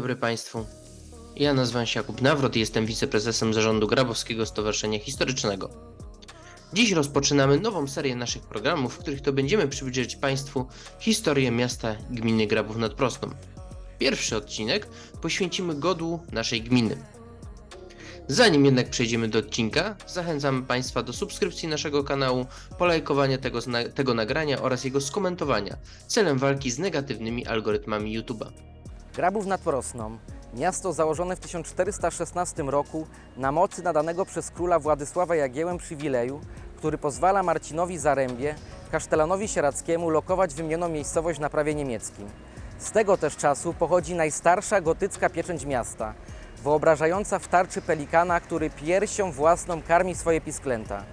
dobry Państwu. Ja nazywam się Jakub Nawrot i jestem wiceprezesem zarządu Grabowskiego Stowarzyszenia Historycznego. Dziś rozpoczynamy nową serię naszych programów, w których to będziemy przybliżać Państwu historię miasta gminy Grabów nad Prosną. Pierwszy odcinek poświęcimy godłu naszej gminy. Zanim jednak przejdziemy do odcinka, zachęcamy Państwa do subskrypcji naszego kanału, polajkowania tego, tego nagrania oraz jego skomentowania celem walki z negatywnymi algorytmami YouTube'a. Grabów nad Prosną, miasto założone w 1416 roku na mocy nadanego przez króla Władysława Jagiełę przywileju, który pozwala Marcinowi Zarębie, kasztelanowi sieradzkiemu lokować wymienioną miejscowość na prawie niemieckim. Z tego też czasu pochodzi najstarsza gotycka pieczęć miasta, wyobrażająca w tarczy pelikana, który piersią własną karmi swoje pisklęta.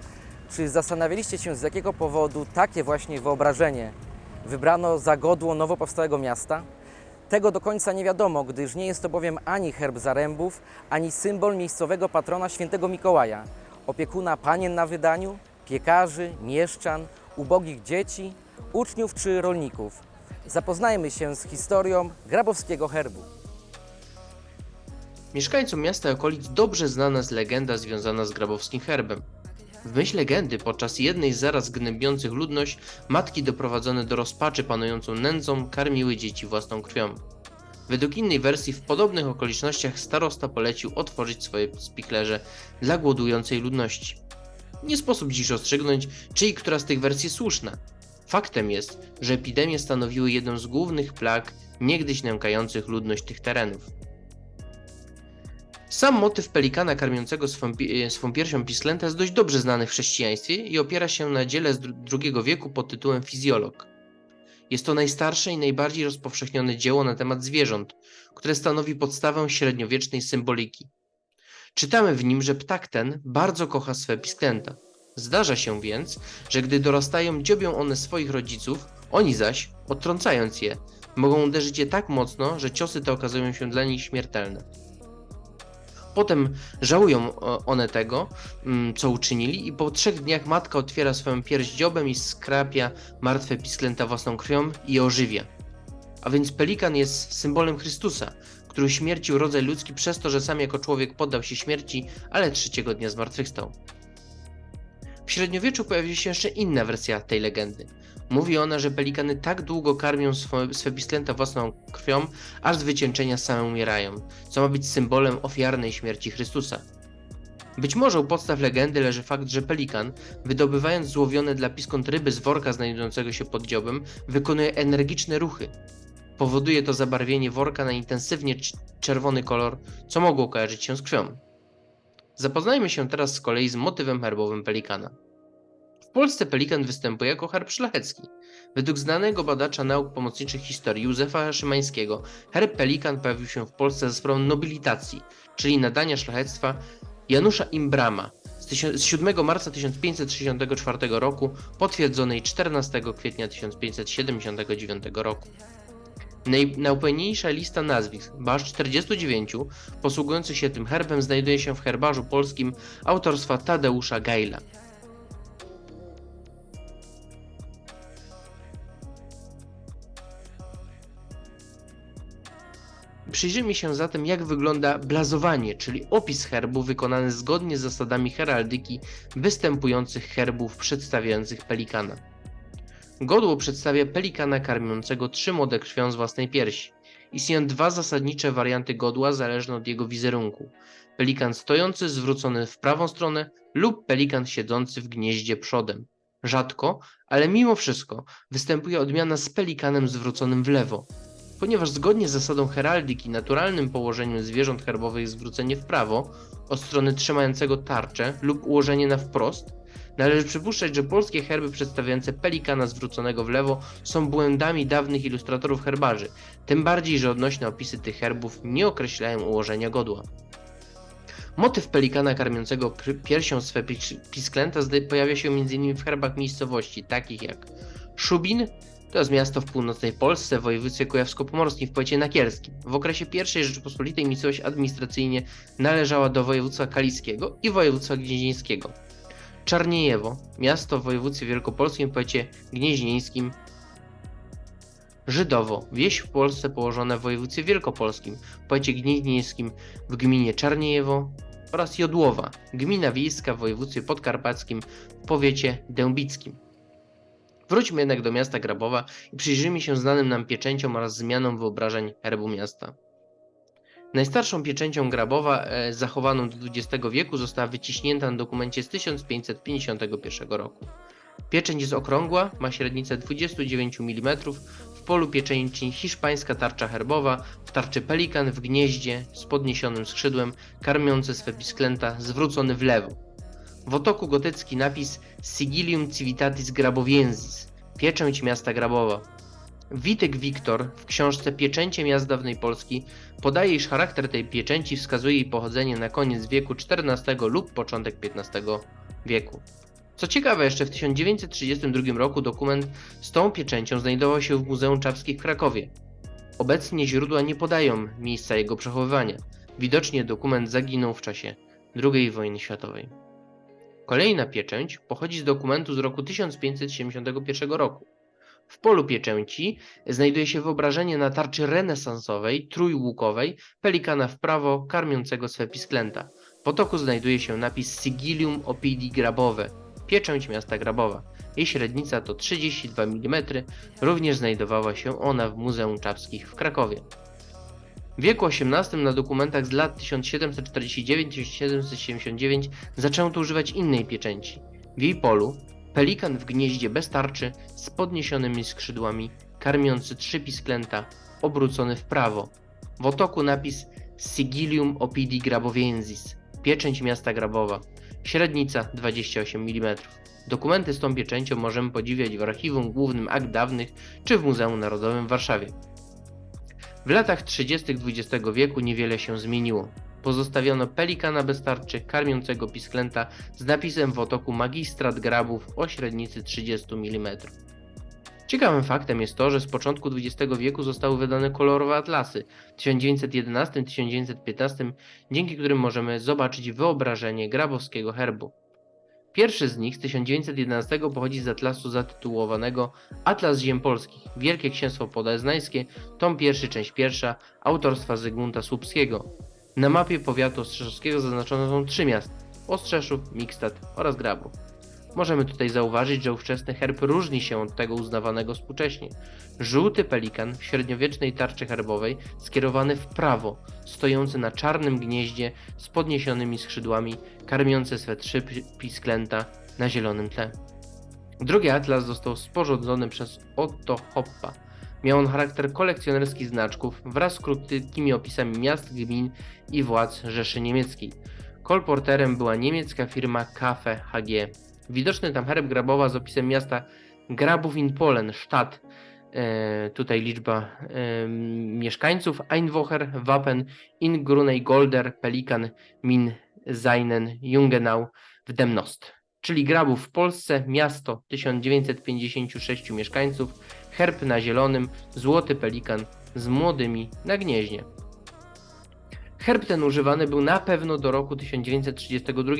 Czy zastanawialiście się z jakiego powodu takie właśnie wyobrażenie wybrano za godło nowo powstałego miasta? Tego do końca nie wiadomo, gdyż nie jest to bowiem ani herb Zarębów, ani symbol miejscowego patrona świętego Mikołaja, opiekuna panien na wydaniu, piekarzy, mieszczan, ubogich dzieci, uczniów czy rolników. Zapoznajmy się z historią grabowskiego herbu. Mieszkańcom miasta i okolic dobrze znana jest legenda związana z grabowskim herbem. W myśl legendy, podczas jednej z zaraz gnębiących ludność, matki doprowadzone do rozpaczy panującą nędzą karmiły dzieci własną krwią. Według innej wersji, w podobnych okolicznościach starosta polecił otworzyć swoje spichlerze dla głodującej ludności. Nie sposób dziś rozstrzygnąć, czy i która z tych wersji słuszna. Faktem jest, że epidemie stanowiły jedną z głównych plag niegdyś nękających ludność tych terenów. Sam motyw pelikana karmiącego swą, e, swą piersią pisklętę jest dość dobrze znany w chrześcijaństwie i opiera się na dziele z II wieku pod tytułem Fizjolog. Jest to najstarsze i najbardziej rozpowszechnione dzieło na temat zwierząt, które stanowi podstawę średniowiecznej symboliki. Czytamy w nim, że ptak ten bardzo kocha swe pisklęta. Zdarza się więc, że gdy dorastają, dziobią one swoich rodziców, oni zaś, odtrącając je, mogą uderzyć je tak mocno, że ciosy te okazują się dla nich śmiertelne. Potem żałują o- one tego, mm, co uczynili, i po trzech dniach matka otwiera swoją pierś dziobem i skrapia martwe pisklęta własną krwią i je ożywia. A więc pelikan jest symbolem Chrystusa, który uśmiercił rodzaj ludzki przez to, że sam jako człowiek poddał się śmierci, ale trzeciego dnia zmartwychwstał. W średniowieczu pojawi się jeszcze inna wersja tej legendy. Mówi ona, że pelikany tak długo karmią swe pisklęta własną krwią, aż z same umierają, co ma być symbolem ofiarnej śmierci Chrystusa. Być może u podstaw legendy leży fakt, że pelikan, wydobywając złowione dla piskąt ryby z worka znajdującego się pod dziobem, wykonuje energiczne ruchy. Powoduje to zabarwienie worka na intensywnie cz- czerwony kolor, co mogło kojarzyć się z krwią. Zapoznajmy się teraz z kolei z motywem herbowym pelikana. Polsce pelikan występuje jako herb szlachecki. Według znanego badacza nauk pomocniczych historii Józefa Szymańskiego, herb pelikan pojawił się w Polsce za sprawą nobilitacji, czyli nadania szlachectwa Janusza Imbrama z 7 marca 1564 roku, potwierdzonej 14 kwietnia 1579 roku. Naj, najpełniejsza lista nazwisk, bo aż 49, posługujących się tym herbem znajduje się w herbarzu polskim autorstwa Tadeusza Gajla. Przyjrzyjmy się zatem, jak wygląda blazowanie, czyli opis herbu wykonany zgodnie z zasadami heraldyki występujących herbów przedstawiających pelikana. Godło przedstawia pelikana karmiącego trzy młode krwią z własnej piersi. Istnieją dwa zasadnicze warianty godła zależne od jego wizerunku. Pelikan stojący zwrócony w prawą stronę lub pelikan siedzący w gnieździe przodem. Rzadko, ale mimo wszystko występuje odmiana z pelikanem zwróconym w lewo. Ponieważ zgodnie z zasadą heraldyki naturalnym położeniem zwierząt herbowych jest zwrócenie w prawo, od strony trzymającego tarczę lub ułożenie na wprost, należy przypuszczać, że polskie herby przedstawiające pelikana zwróconego w lewo są błędami dawnych ilustratorów herbarzy, tym bardziej, że odnośne opisy tych herbów nie określają ułożenia godła. Motyw pelikana karmiącego piersią swe pis- pisklęta pojawia się m.in. w herbach miejscowości takich jak Szubin, to jest miasto w północnej Polsce w województwie kujawsko-pomorskim w powiecie nakielskim. W okresie I Rzeczypospolitej miejscowość administracyjnie należała do województwa kaliskiego i województwa gnieźnieńskiego. Czarniejewo, miasto w województwie wielkopolskim w powiecie gnieźnieńskim Żydowo, wieś w Polsce położona w województwie wielkopolskim, w powiecie gnieźnieńskim, w gminie Czarniejewo oraz Jodłowa, gmina wiejska w województwie podkarpackim, w powiecie dębickim. Wróćmy jednak do miasta Grabowa i przyjrzyjmy się znanym nam pieczęciom oraz zmianom wyobrażeń herbu miasta. Najstarszą pieczęcią Grabowa, e, zachowaną do XX wieku, została wyciśnięta na dokumencie z 1551 roku. Pieczęć jest okrągła, ma średnicę 29 mm, w polu pieczęci hiszpańska tarcza herbowa, w tarczy pelikan w gnieździe z podniesionym skrzydłem, karmiący swe pisklęta, zwrócony w lewo. W otoku gotycki napis Sigilium Civitatis Graboviensis, pieczęć miasta Grabowa. Witek Wiktor w książce Pieczęcie miast dawnej Polski podaje, iż charakter tej pieczęci wskazuje jej pochodzenie na koniec wieku XIV lub początek XV wieku. Co ciekawe, jeszcze w 1932 roku dokument z tą pieczęcią znajdował się w Muzeum Czapskim w Krakowie. Obecnie źródła nie podają miejsca jego przechowywania. Widocznie dokument zaginął w czasie II wojny światowej. Kolejna pieczęć pochodzi z dokumentu z roku 1571 roku. W polu pieczęci znajduje się wyobrażenie na tarczy renesansowej, trójłukowej, pelikana w prawo, karmiącego swe pisklęta. W potoku znajduje się napis Sigilium Opidi Grabowe, pieczęć miasta Grabowa. Jej średnica to 32 mm, również znajdowała się ona w Muzeum Czapskich w Krakowie. W wieku XVIII na dokumentach z lat 1749-1779 zaczęto używać innej pieczęci. W jej polu pelikan w gnieździe bez tarczy z podniesionymi skrzydłami, karmiący trzy pisklęta, obrócony w prawo. W otoku napis Sigilium Opidi Graboviensis, pieczęć miasta Grabowa, średnica 28 mm. Dokumenty z tą pieczęcią możemy podziwiać w Archiwum Głównym Akt Dawnych czy w Muzeum Narodowym w Warszawie. W latach 30. XX wieku niewiele się zmieniło. Pozostawiono pelikana bez tarczy, karmiącego pisklęta z napisem w otoku magistrat grabów o średnicy 30 mm. Ciekawym faktem jest to, że z początku XX wieku zostały wydane kolorowe atlasy w 1911-1915, dzięki którym możemy zobaczyć wyobrażenie grabowskiego herbu. Pierwszy z nich z 1911 pochodzi z atlasu zatytułowanego Atlas Ziem Polskich, Wielkie Księstwo Podeznańskie, tom pierwszy, część pierwsza, autorstwa Zygmunta Słupskiego. Na mapie powiatu ostrzeszowskiego zaznaczone są trzy miasta: Ostrzeszów, Mikstad oraz Grabów. Możemy tutaj zauważyć, że ówczesny herb różni się od tego uznawanego współcześnie. Żółty pelikan w średniowiecznej tarczy herbowej skierowany w prawo, stojący na czarnym gnieździe z podniesionymi skrzydłami, karmiący swe trzy pi- pisklęta na zielonym tle. Drugi atlas został sporządzony przez Otto Hoppa. Miał on charakter kolekcjonerski znaczków wraz z krótkimi opisami miast, gmin i władz Rzeszy Niemieckiej. Kolporterem była niemiecka firma Kafe HG. Widoczny tam herb Grabowa z opisem miasta Grabów in Polen, Stadt. E, tutaj liczba e, mieszkańców. Einwocher, Wappen, in Grunej Golder, Pelikan, Min, Seinen, Jungenau w Demnost. Czyli Grabów w Polsce, miasto 1956 mieszkańców, herb na zielonym, złoty pelikan z młodymi na gnieźnie. Herb ten używany był na pewno do roku 1932,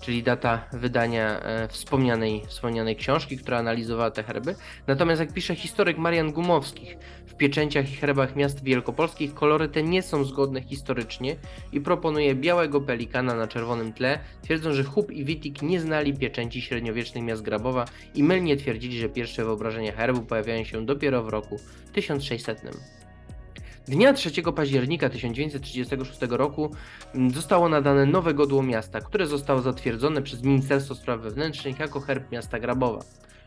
czyli data wydania e, wspomnianej, wspomnianej książki, która analizowała te herby. Natomiast jak pisze historyk Marian Gumowskich, w pieczęciach i herbach miast wielkopolskich kolory te nie są zgodne historycznie i proponuje białego pelikana na czerwonym tle, twierdząc, że Hub i Wittig nie znali pieczęci średniowiecznych miast Grabowa i mylnie twierdzili, że pierwsze wyobrażenia herbu pojawiają się dopiero w roku 1600. Dnia 3 października 1936 roku mm, zostało nadane nowe godło miasta, które zostało zatwierdzone przez Ministerstwo Spraw Wewnętrznych jako herb miasta Grabowa.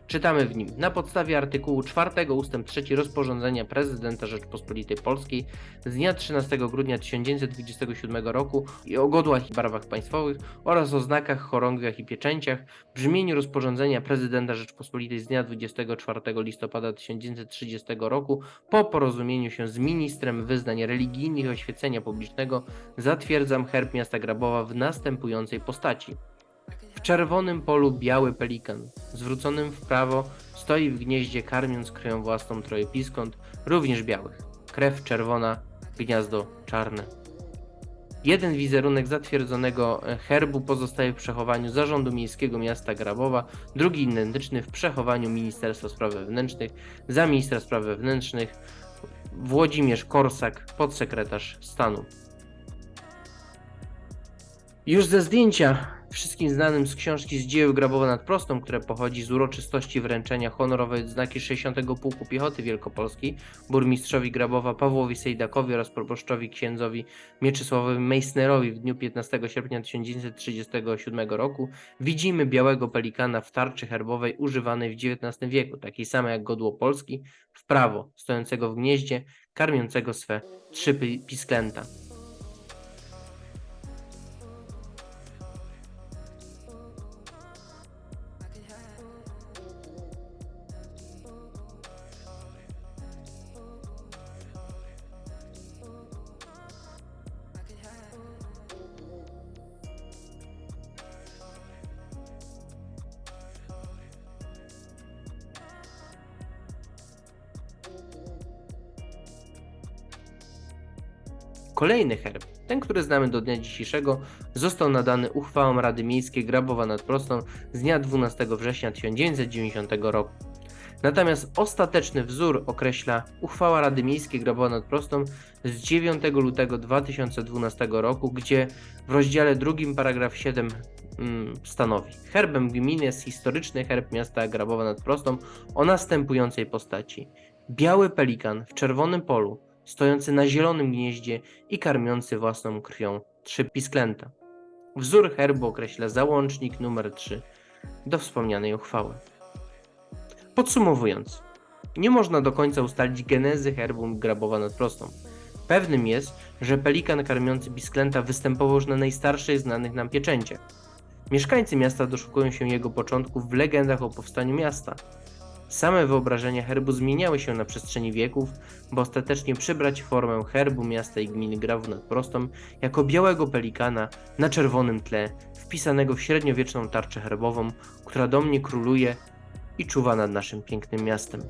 Czytamy w nim na podstawie artykułu 4 ust. 3 rozporządzenia prezydenta Rzeczpospolitej Polskiej z dnia 13 grudnia 1927 roku i o godłach i barwach państwowych oraz o znakach, chorągwiach i pieczęciach brzmieniu rozporządzenia prezydenta Rzeczpospolitej z dnia 24 listopada 1930 roku po porozumieniu się z ministrem wyznań religijnych i oświecenia publicznego zatwierdzam herb miasta Grabowa w następującej postaci. Czerwonym polu biały pelikan, zwróconym w prawo, stoi w gnieździe karmiąc kryją własną troje piskąt, również białych. Krew czerwona, gniazdo czarne. Jeden wizerunek zatwierdzonego e, herbu pozostaje w przechowaniu Zarządu Miejskiego Miasta Grabowa, drugi identyczny w przechowaniu Ministerstwa Spraw Wewnętrznych, za ministra spraw wewnętrznych Włodzimierz Korsak, podsekretarz stanu. Już ze zdjęcia wszystkim znanym z książki z dzieł Grabowa nad Prostą, które pochodzi z uroczystości wręczenia honorowej odznaki 60. Pułku Piechoty Wielkopolskiej burmistrzowi Grabowa Pawłowi Sejdakowi oraz proboszczowi księdzowi Mieczysławowi Meissnerowi w dniu 15 sierpnia 1937 roku widzimy białego pelikana w tarczy herbowej używanej w XIX wieku, takiej samej jak godło Polski, w prawo, stojącego w gnieździe, karmiącego swe trzy pi- pisklęta. Kolejny herb, ten, który znamy do dnia dzisiejszego, został nadany uchwałą Rady Miejskiej Grabowa nad Prostą z dnia 12 września 1990 roku. Natomiast ostateczny wzór określa uchwała Rady Miejskiej Grabowa nad Prostą z 9 lutego 2012 roku, gdzie w rozdziale drugim paragraf 7 mm, stanowi Herbem gminy jest historyczny herb miasta Grabowa nad Prostą o następującej postaci. Biały pelikan w czerwonym polu, stojący na zielonym gnieździe i karmiący własną krwią trzy pisklęta. Wzór herbu określa załącznik numer 3 do wspomnianej uchwały. Podsumowując, nie można do końca ustalić genezy herbu Grabowa nad Prostą. Pewnym jest, że pelikan karmiący pisklęta występował już na najstarszych znanych nam pieczęciach. Mieszkańcy miasta doszukują się jego początków w legendach o powstaniu miasta. Same wyobrażenia herbu zmieniały się na przestrzeni wieków, by ostatecznie przybrać formę herbu miasta i gminy Grawów nad Prostą jako białego pelikana na czerwonym tle, wpisanego w średniowieczną tarczę herbową, która do mnie króluje i czuwa nad naszym pięknym miastem.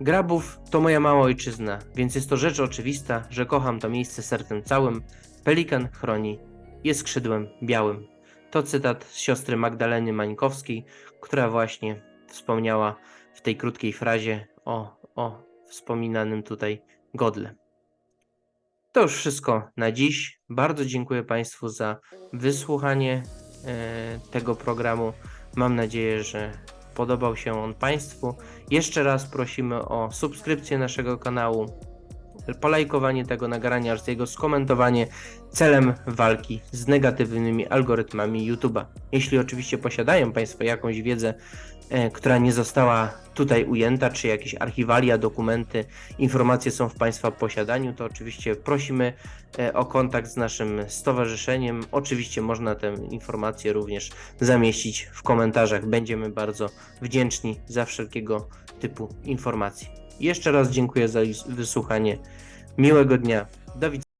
Grabów to moja mała ojczyzna, więc jest to rzecz oczywista, że kocham to miejsce sercem całym. Pelikan chroni, jest skrzydłem białym. To cytat z siostry Magdaleny Mańkowskiej, która właśnie wspomniała w tej krótkiej frazie o, o wspominanym tutaj godle. To już wszystko na dziś. Bardzo dziękuję Państwu za wysłuchanie e, tego programu. Mam nadzieję, że podobał się on Państwu. Jeszcze raz prosimy o subskrypcję naszego kanału, polajkowanie tego nagrania oraz jego skomentowanie celem walki z negatywnymi algorytmami YouTube'a. Jeśli oczywiście posiadają Państwo jakąś wiedzę, e, która nie została tutaj ujęta, czy jakieś archiwalia, dokumenty, informacje są w Państwa posiadaniu, to oczywiście prosimy e, o kontakt z naszym stowarzyszeniem. Oczywiście można tę informację również zamieścić w komentarzach. Będziemy bardzo wdzięczni za wszelkiego typu informacje. Jeszcze raz dziękuję za wysłuchanie. Miłego dnia. Do widzenia.